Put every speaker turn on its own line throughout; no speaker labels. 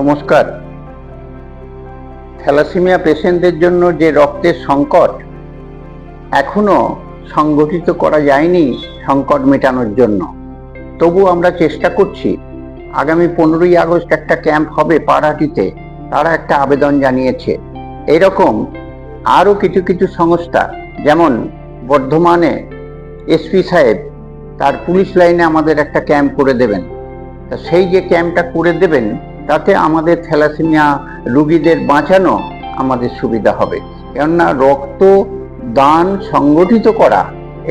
নমস্কার। থ্যালাসেমিয়া পেশেন্টদের জন্য যে রক্তের সংকট, এখনও সংগঠিত করা যায়নি সংকট মেটানোর জন্য। তবু আমরা চেষ্টা করছি, আগামী পনেরোই আগস্ট একটা ক্যাম্প হবে পাড়াটিতে, তারা একটা আবেদন জানিয়েছে। এরকম আরও কিছু কিছু সংস্থা, যেমন বর্ধমানে এসপি সাহেব তার পুলিশ লাইনে আমাদের একটা ক্যাম্প করে দেবেন। তা সেই যে ক্যাম্পটা করে দেবেন তাতে আমাদের থ্যালাসেমিয়া রুগীদের বাঁচানো আমাদের সুবিধা হবে। কেননা রক্ত দান সংগঠিত করা,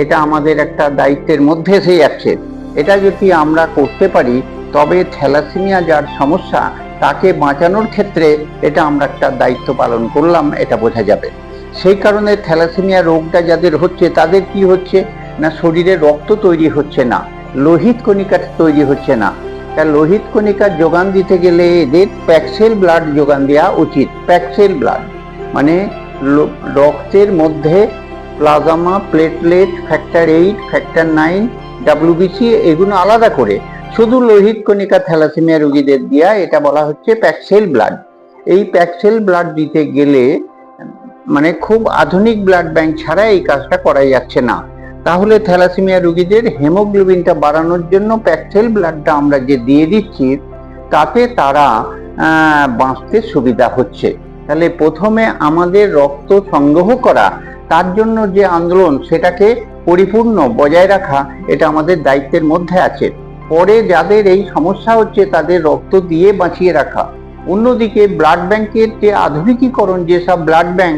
এটা আমাদের একটা দায়িত্বের মধ্যে এসে যাচ্ছে। এটা যদি আমরা করতে পারি, তবে থ্যালাসেমিয়া যার সমস্যা, তাকে বাঁচানোর ক্ষেত্রে এটা আমরা একটা দায়িত্ব পালন করলাম, এটা বোঝা যাবে। সেই কারণে থ্যালাসেমিয়া রোগটা যাদের হচ্ছে, তাদের কি হচ্ছে? না, শরীরে রক্ত তৈরি হচ্ছে না, লোহিত কণিকা তৈরি হচ্ছে না। তা লোহিত কণিকার যোগান দিতে গেলে এদের প্যাক্সেল ব্লাড যোগান দেওয়া উচিত। Packed cell blood. মানে রক্তের মধ্যে plasma, platelet, factor eight, factor nine, WBC এগুলো আলাদা করে। শুধু লোহিত কণিকা থ্যালাসেমিয়া রোগীদের দেওয়া এটা বলা হচ্ছে প্যাক্সেল ব্লাড। এই প্যাক্সেল ব্লাড দিতে গেলে মানে খুব আধুনিক ব্লাড ব্যাংক ছাড়া এই কাজটা করা যাচ্ছে না। তাহলে থ্যালাসেমিয়া রোগীদের হেমোগ্লোবিনটা বাড়ানোর জন্য প্যাক্সেল ব্লাডটা আমরা যে দিয়ে দিচ্ছি, তাতে তারা বাঁচতে সুবিধা হচ্ছে। তাহলে প্রথমে আমাদের রক্ত সংগ্রহ করা, তার জন্য যে আন্দোলন, সেটাকে পরিপূর্ণ বজায় রাখা, এটা আমাদের দায়িত্বের মধ্যে আছে। পরে যাদের এই সমস্যা হচ্ছে, তাদের রক্ত দিয়ে বাঁচিয়ে রাখা। অন্যদিকে ব্লাড ব্যাংকের যে আধুনিকীকরণ, যেসব ব্লাড ব্যাংক,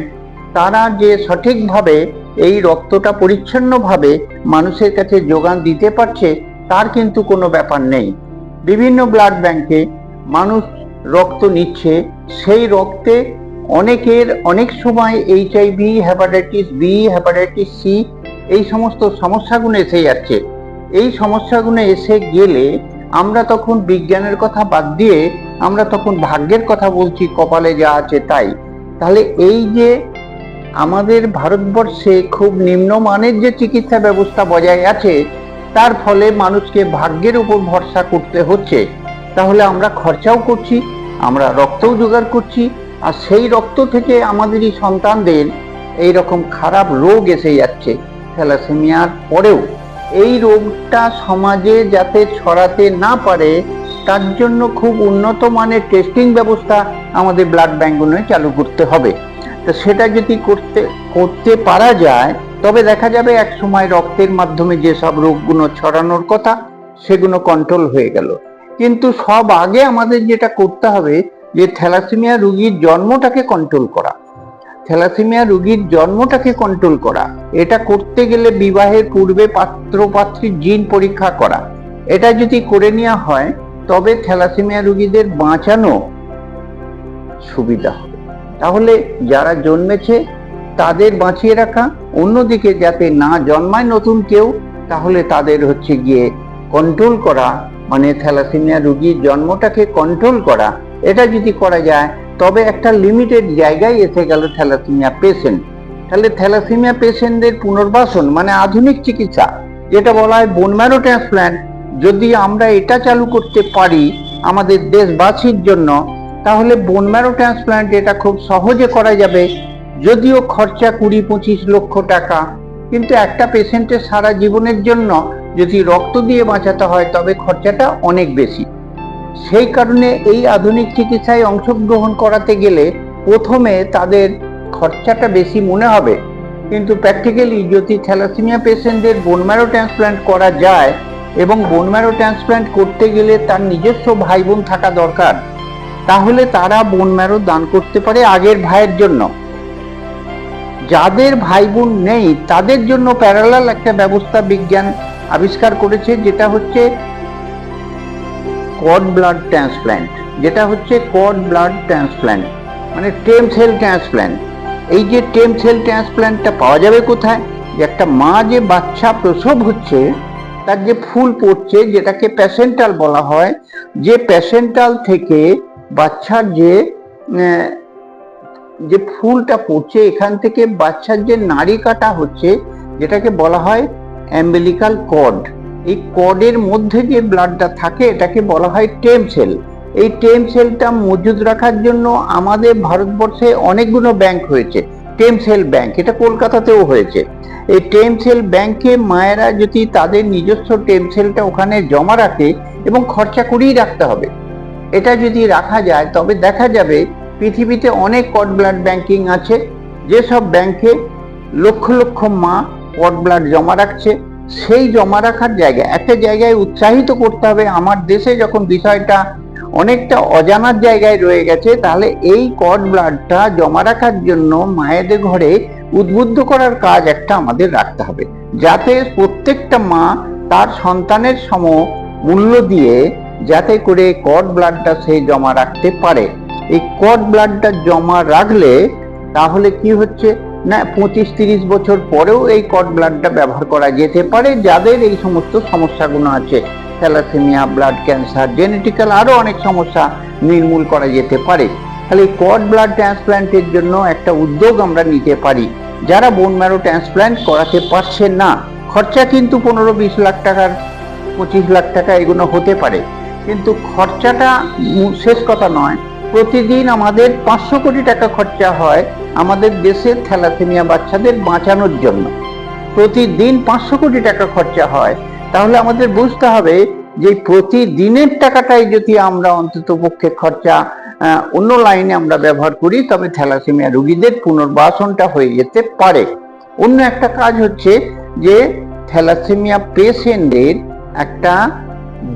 তারা যে সঠিকভাবে এই রক্তটা পরিচ্ছন্নভাবে মানুষের কাছে যোগান দিতে পারছে, তার কিন্তু কোনো ব্যাপার নেই। বিভিন্ন ব্লাড ব্যাংকে মানুষ রক্ত নিচ্ছে, সেই রক্তে অনেকের অনেক সময় HIV hepatitis B hepatitis C এই সমস্ত সমস্যাগুলো এসে যাচ্ছে। এই সমস্যাগুলো এসে গেলে আমরা তখন বিজ্ঞানের কথা বাদ দিয়ে আমরা তখন ভাগ্যের কথা বলছি, কপালে যা আছে তাই। তাহলে এই যে আমাদের ভারতবর্ষে খুব নিম্নমানের যে চিকিৎসা ব্যবস্থা বজায় আছে, তার ফলে মানুষকে ভাগ্যের উপর ভরসা করতে হচ্ছে। তাহলে আমরা খরচাও করছি, আমরা রক্তও জোগাড় করছি, আর সেই রক্ত থেকে আমাদেরই সন্তানদের এই রকম খারাপ রোগ এসে যাচ্ছে, থ্যালাসেমিয়ার পরেও। এই রোগটা সমাজে যাতে ছড়াতে না পারে, তার জন্য খুব উন্নত মানের টেস্টিং ব্যবস্থা আমাদের ব্লাড ব্যাঙ্কগুলোয় চালু করতে হবে। তো সেটা যদি করতে করতে পারা যায়, তবে দেখা যাবে এক সময় রক্তের মাধ্যমে যেসব রোগগুলো ছড়ানোর কথা, সেগুলো কন্ট্রোল হয়ে গেল। কিন্তু সব আগে আমাদের যেটা করতে হবে, যে থ্যালাসেমিয়া রুগীর জন্মটাকে কন্ট্রোল করা। থ্যালাসেমিয়া রুগীর জন্মটাকে কন্ট্রোল করা। এটা করতে গেলে বিবাহের পূর্বে পাত্র পাত্রীর জিন পরীক্ষা করা। এটা যদি করে নেওয়া হয়, তবে থ্যালাসেমিয়া রুগীদের বাঁচানো সুবিধা তাহলে যারা জন্মেছে, তাদের বাঁচিয়ে রাখা, অন্যদিকে যাতে না জন্মায় নতুন কেউ, তাহলে তাদের হচ্ছে গিয়ে কন্ট্রোল করা মানে থ্যালাসেমিয়া রুগীর জন্মটাকে কন্ট্রোল করা। এটা যদি করা যায়, তবে একটা লিমিটেড জায়গায় এসে গেল থ্যালাসেমিয়া পেশেন্ট তাহলে থ্যালাসেমিয়া পেশেন্টদের পুনর্বাসন মানে আধুনিক চিকিৎসা, যেটা বলা হয় বোন ম্যারো ট্রান্সপ্ল্যান্ট যদি আমরা এটা চালু করতে পারি, আমাদের দেশবাসীর জন্য তাহলে বোন ম্যারো এটা খুব সহজে করা যাবে, যদিও খরচা কুড়ি পঁচিশ লক্ষ টাকা। কিন্তু একটা পেশেন্টের সারা জীবনের জন্য যদি রক্ত দিয়ে বাঁচাতে হয়, তবে খরচাটা অনেক বেশি। সেই কারণে এই আধুনিক চিকিৎসায় অংশগ্রহণ করাতে গেলে প্রথমে তাদের খরচাটা বেশি মনে হবে। কিন্তু প্র্যাকটিক্যালি যদি থ্যালাসেমিয়া পেশেন্টদের বোন ম্যারো ট্রান্সপ্ল্যান্ট করা যায়, এবং বোন ম্যারো ট্রান্সপ্ল্যান্ট করতে গেলে তার নিজস্ব ভাই বোন থাকা দরকার তাহলে তারা বোন ম্যারো দান করতে পারে আগের ভাইয়ের জন্য। যাদের ভাই বোন নেই, তাদের জন্য প্যারালাল একটা ব্যবস্থা বিজ্ঞান আবিষ্কার করেছে, যেটা হচ্ছে কড ব্লাড ট্রান্সপ্ল্যান্ট যেটা হচ্ছে কড ব্লাড ট্রান্সপ্ল্যান্ট মানে টেম সেল ট্রান্সপ্ল্যান্ট এই যে টেম সেল ট্রান্সপ্ল্যান্টটা পাওয়া যাবে কোথায়? যে একটা মা যে বাচ্চা প্রসব হচ্ছে, তার যে ফুল পড়ছে, যেটাকে প্যাসেন্টাল বলা হয়, যে প্যাসেন্টাল থেকে বাচ্চার যে যে ফুলটা পড়ছে, এখান থেকে বাচ্চার যে নাড়ি কাটা হচ্ছে, যেটাকে বলা হয় অ্যাম্বেলিকাল কর্ড। এই কর্ডের মধ্যে যে ব্লাডটা থাকে, এটাকে বলা হয় টেম সেল। এই টেম সেলটা মজুদ রাখার জন্য আমাদের ভারতবর্ষে অনেকগুলো ব্যাংক হয়েছে। টেম সেল ব্যাংক, এটা কলকাতাতেও হয়েছে। এই টেম সেল ব্যাংকে মায়েরা যদি তাদের নিজস্ব টেম সেলটা ওখানে জমা রাখে এবং খরচা করেই রাখতে হবে এটা যদি রাখা যায়, তবে দেখা যাবে পৃথিবীতে অনেক কট ব্লাড ব্যাংকিং আছে। যেসব ব্যাংকে লক্ষ লক্ষ মা কট ব্লাড জমা রাখছে, সেই জমা রাখার জায়গা, একটা জায়গায় উৎসাহিত করতে হবে। আমার দেশে যখন বিষয়টা অনেকটা অজানার জায়গায় রয়ে গেছে, তাহলে এই কট ব্লাডটা জমা রাখার জন্য মায়েদের ঘরে উদ্বুদ্ধ করার কাজ একটা আমাদের রাখতে হবে। যাতে প্রত্যেকটা মা তার সন্তানের সম মূল্য দিয়ে যাতে করে কট ব্লাডটা সে জমা রাখতে পারে। এই কট ব্লাডটা জমা রাখলে তাহলে কি হচ্ছে? না পঁচিশ তিরিশ বছর পরেও এই কট ব্লাডটা ব্যবহার করা যেতে পারে, যাদের এই সমস্ত সমস্যাগুলো আছে। থ্যালাসেমিয়া ব্লাড ক্যান্সার জেনেটিক্যাল আরও অনেক সমস্যা নির্মূল করা যেতে পারে। তাহলে এই কট ব্লাড ট্রান্সপ্ল্যান্টের জন্য একটা উদ্যোগ আমরা নিতে পারি। যারা বোন ম্যারো ট্রান্সপ্ল্যান্ট করাতে পারছে না, খরচা কিন্তু পনেরো বিশ লাখ টাকার, পঁচিশ লাখ টাকা এগুলো হতে পারে। কিন্তু খরচাটা শেষ কথা নয়। প্রতিদিন আমাদের পাঁচশো কোটি টাকা খরচা হয় আমাদের দেশের থ্যালাসেমিয়া বাচ্চাদের বাঁচানোর জন্য। প্রতিদিন পাঁচশো কোটি টাকা খরচা হয়। তাহলে আমাদের বুঝতে হবে যে প্রতিদিনের টাকাটাই যদি আমরা অন্তত পক্ষে খরচা অন্য লাইনে আমরা ব্যবহার করি, তবে থ্যালাসেমিয়া রোগীদের পুনর্বাসনটা হয়ে যেতে পারে। অন্য একটা কাজ হচ্ছে যে থ্যালাসেমিয়া পেশেন্টদের একটা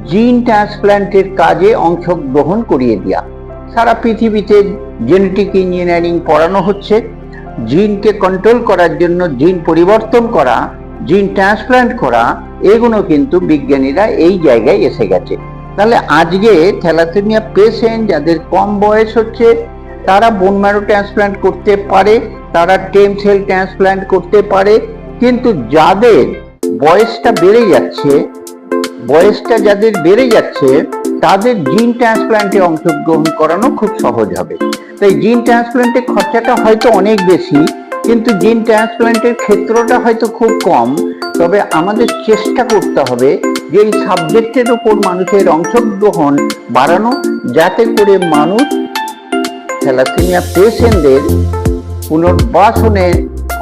জিন ট্রান্সপ্ল্যান্টের কাজে অংশগ্রহণ করিয়ে দেওয়া সারা পৃথিবীতে জেনেটিক ইঞ্জিনিয়ারিং পড়ানো হচ্ছে। জিনকে কন্ট্রোল করার জন্য জিন পরিবর্তন করা জিন ট্রান্সপ্ল্যান্ট করা, এগুলো কিন্তু বিজ্ঞানীরা এই জায়গায় এসে গেছে। তাহলে আজকে থ্যালাসেমিয়া পেশেন্ট যাদের কম বয়স হচ্ছে, তারা বোন ম্যারো ট্রান্সপ্ল্যান্ট করতে পারে, তারা টেম সেল ট্রান্সপ্ল্যান্ট করতে পারে, কিন্তু যাদের বয়সটা বেড়ে যাচ্ছে বয়সটা যাদের বেড়ে যাচ্ছে, তাদের জিন ট্রান্সপ্ল্যান্টে অংশগ্রহণ করানো খুব সহজ হবে। তাই জিন ট্রান্সপ্ল্যান্টের খরচাটা হয়তো অনেক বেশি, কিন্তু জিন ট্রান্সপ্ল্যান্টের ক্ষেত্রটা হয়তো খুব কম। তবে আমাদের চেষ্টা করতে হবে যে এই সাবজেক্টের উপর মানুষের অংশগ্রহণ বাড়ানো, যাতে করে মানুষ থ্যালাসেমিয়া পেশেন্টদের পুনর্বাসনে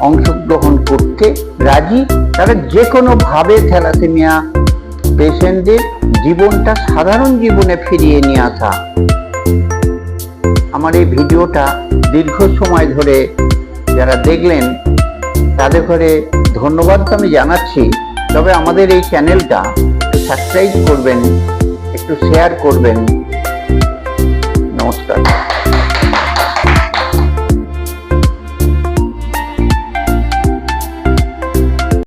অংশগ্রহণ করতে রাজি। তারা যে কোনো ভাবে থ্যালাসেমিয়া পেশেন্টদের জীবনটা সাধারণ জীবনে ফিরিয়ে নিয়ে আসা। আমার এই ভিডিওটা দীর্ঘ সময় ধরে যারা দেখলেন, তাদের ঘরে ধন্যবাদ তো আমি জানাচ্ছি। তবে আমাদের এই চ্যানেলটা সাবস্ক্রাইব করবেন, একটু শেয়ার করবেন। নমস্কার।